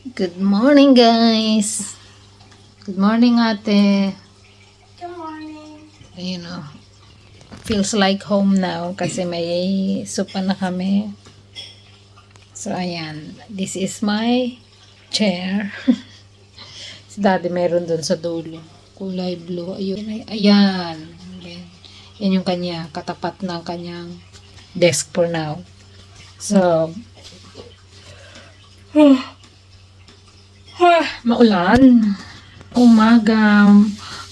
Good morning, guys. Good morning, ate. Good morning. Ayun o. Feels like home now kasi may sopa na kami. So, ayan. This is my chair. si daddy meron dun sa dulo. Kulay blue. Ayun. ay- Ayan. Ayan. Yan yung kanya. Katapat ng kanyang desk for now. So, maulan. Umaga,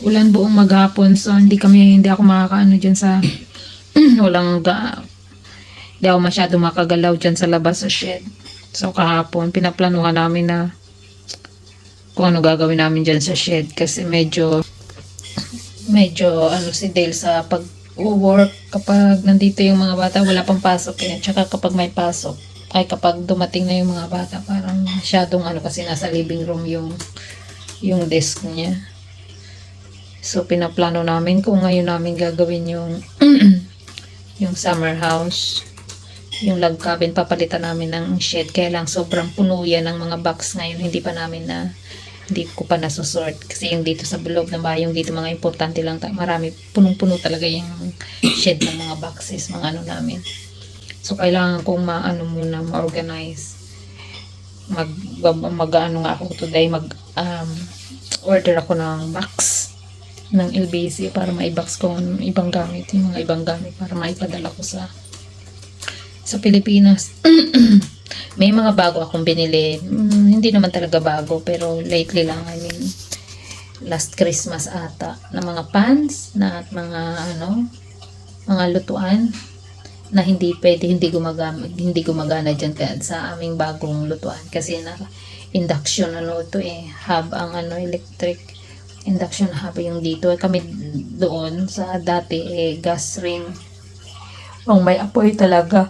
ulan buong maghapon. So, hindi kami, hindi ako makakaano dyan sa, walang, ga, hindi ako masyado makagalaw dyan sa labas sa shed. So, kahapon, pinaplanuhan namin na kung ano gagawin namin dyan sa shed. Kasi medyo, medyo, ano si Dale sa pag work kapag nandito yung mga bata, wala pang pasok eh. Tsaka kapag may pasok, ay kapag dumating na yung mga bata, parang masyadong ano kasi nasa living room yung yung desk niya. So, pinaplano namin kung ngayon namin gagawin yung yung summer house. Yung log cabin, papalitan namin ng shed. Kaya lang sobrang puno yan ng mga box ngayon. Hindi pa namin na, hindi ko pa nasusort. Kasi yung dito sa loob ng bahay, yung dito mga importante lang. Marami, punong-puno talaga yung shed ng mga boxes, mga ano namin. So, kailangan kong maano muna, ma-organize mag mag ano nga ako today mag um, order ako ng box ng LBC para maibox ko ang ibang gamit yung mga ibang gamit para maipadala ko sa sa Pilipinas. May mga bago akong binili. Mm, hindi naman talaga bago pero lately lang I mean last Christmas ata na mga pants na at mga ano mga lutuan na hindi pwede hindi gumagana hindi gumagana diyan kaya sa aming bagong lutuan. Kasi na induction ano to eh hub ang ano electric induction hub yung dito. Kami doon sa dati eh gas ring. Ang may apoy talaga.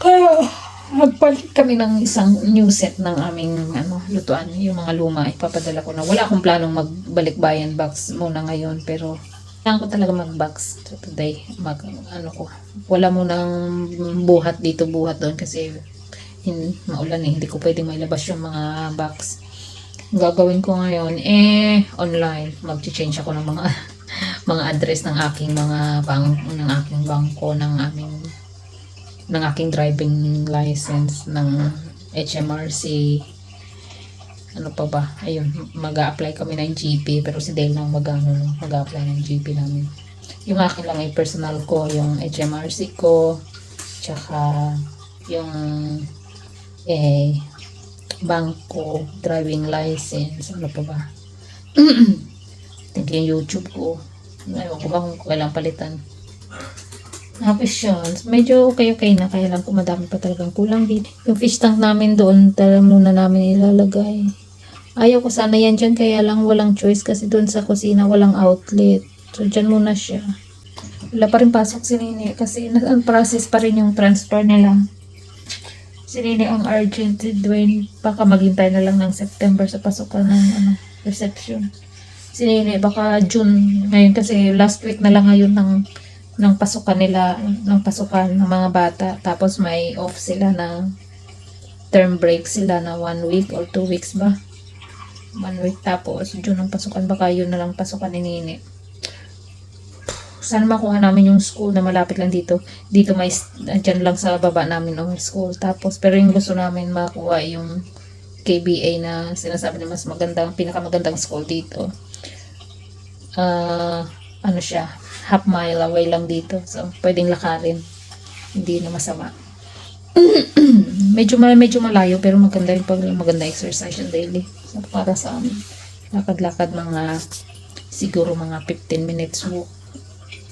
Kaya nagpalit kami ng isang new set ng aming ano lutuan. Yung mga luma ipapadala ko na. Wala akong planong magbalik bayan box muna ngayon pero kailangan ko talaga mag-box today. Mag, ano ko. Wala mo nang buhat dito, buhat doon kasi hin, maulan eh. Hindi ko pwedeng mailabas yung mga box. Gagawin ko ngayon, eh, online. Mag-change ako ng mga mga address ng aking mga bang ng aking bangko ng aming ng aking driving license ng HMRC ano pa ba ayun mag apply kami ng GP pero si Dale nang mag ano, mag apply ng GP namin yung akin lang ay personal ko yung HMRC ko tsaka yung eh bangko driving license ano pa ba think yung YouTube ko Ewan ko ba kung kailang palitan tapos yun, medyo okay-okay na. Kaya lang kung madami pa talagang kulang dito. Yung fish tank namin doon, tala muna namin ilalagay. Ayaw ko sana yan dyan, kaya lang walang choice kasi doon sa kusina walang outlet. So, dyan muna siya. Wala pa rin pasok si Nini kasi ang process pa rin yung transfer nila. Si Nini ang urgent, si Dwayne, baka maghintay na lang ng September sa pasukan ng ano, reception. Si Nini, baka June ngayon kasi last week na lang ngayon ng ng pasukan nila, ng pasukan ng mga bata. Tapos may off sila ng term break sila na one week or two weeks ba? One tapos June ang pasukan. Baka yun na lang pasukan ni Nini. Sana makuha namin yung school na malapit lang dito. Dito may, dyan lang sa baba namin ang school. Tapos, pero yung gusto namin makuha yung KBA na sinasabi na mas magandang, pinakamagandang school dito. Ah, ano siya, half mile away lang dito. So, pwedeng lakarin. Hindi na masama. medyo medyo malayo pero maganda rin pag maganda exercise yung daily. So, para sa amin. Lakad-lakad mga siguro mga 15 minutes walk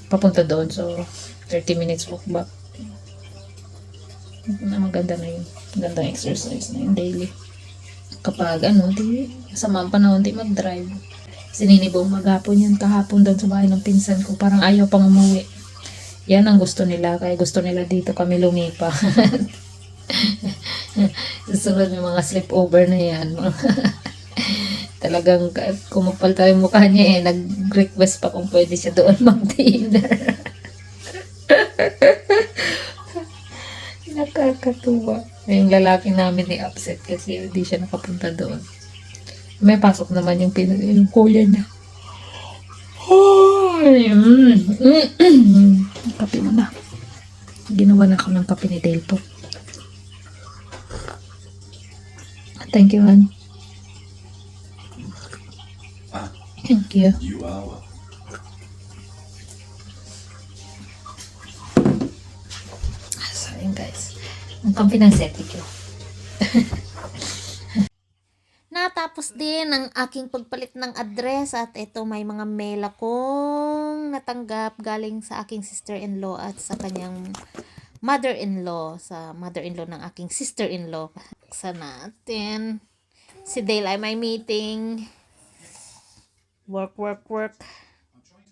papunta doon. So, 30 minutes walk back. Na maganda na yun. Magandang exercise na yun daily. Kapag ano, di, sa mga panahon, di mag-drive. Sininibong maghapon yan kahapon doon sa bahay ng pinsan ko. Parang ayaw pang umuwi. Yan ang gusto nila. Kaya gusto nila dito kami lumipa. Susunod yung mga sleepover na yan. Talagang kumapal tayo mukha niya eh. Nag-request pa kung pwede siya doon mag-dinner. Naka Kakatuwa. Yung lalaki namin ni upset kasi hindi siya nakapunta doon. May pasok naman yung, pin- yung kuya niya. Ay, mm, mm. Kape mo na. Ginawa na ako ng kape ni Dale Thank you, hon. Thank you. You are welcome. So, guys. Ang kampi ng septic yun. Natapos din ang aking pagpalit ng address at ito may mga mail akong natanggap galing sa aking sister-in-law at sa kanyang mother-in-law, sa mother-in-law ng aking sister-in-law. Sa natin. Si Dale ay may meeting. Work, work, work. I'm trying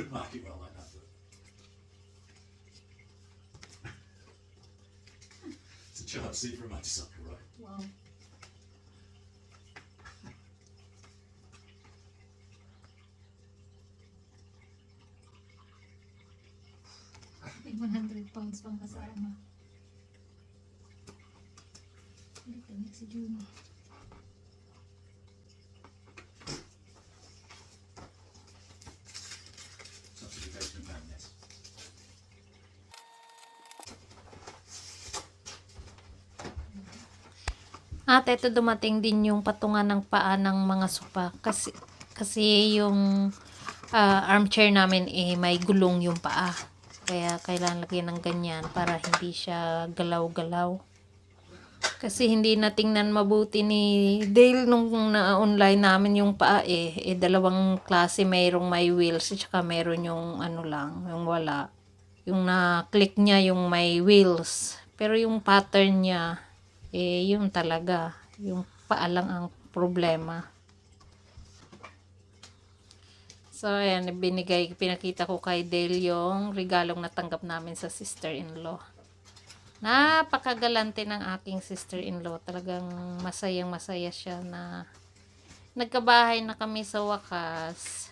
would market well like that. But... it's a charge seat for a motorcycle, right? Wow. 100 pounds from Hasarama. Look, June. At ito dumating din yung patungan ng paa ng mga sopa kasi kasi yung ah, armchair namin eh may gulong yung paa. Kaya kailangan lagyan ng ganyan para hindi siya galaw-galaw. Kasi hindi natingnan mabuti ni Dale nung na-online namin yung paa eh. eh dalawang klase mayroong may wheels at saka mayroon yung ano lang, yung wala. Yung na-click niya yung may wheels. Pero yung pattern niya, eh yun talaga. Yung paa lang ang problema. So, ayan, binigay, pinakita ko kay Dale yung regalong natanggap namin sa sister-in-law. Napakagalante ng aking sister-in-law. Talagang masayang masaya siya na nagkabahay na kami sa wakas.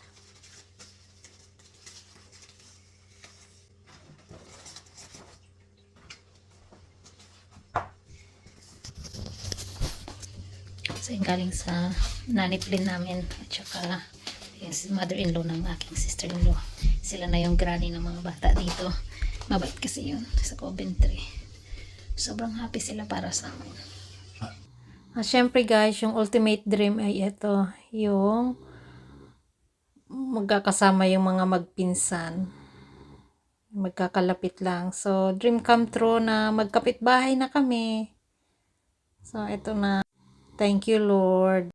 So, yung galing sa nanipling namin at saka yung mother-in-law ng aking sister-in-law. Sila na yung granny ng mga bata dito. Mabait kasi yun sa Coventry. Sobrang happy sila para sa amin. Ah, syempre guys, yung ultimate dream ay ito, yung magkakasama yung mga magpinsan. Magkakalapit lang. So, dream come true na magkapit bahay na kami. So, ito na. Thank you, Lord.